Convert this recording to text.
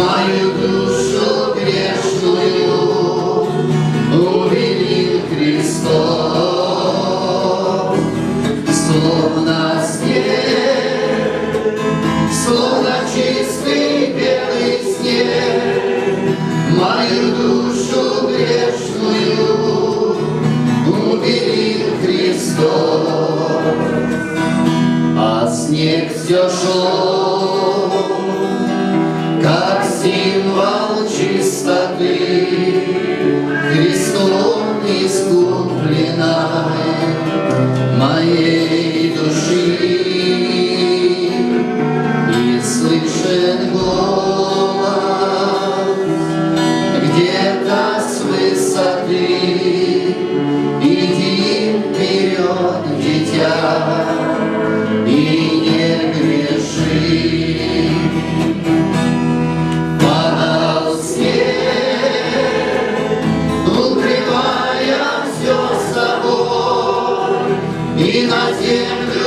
мою душу грешную. Увели Христом, словно снег, словно чистый белый снег, мою душу грешную увели Христом, а снег все шел. Amen.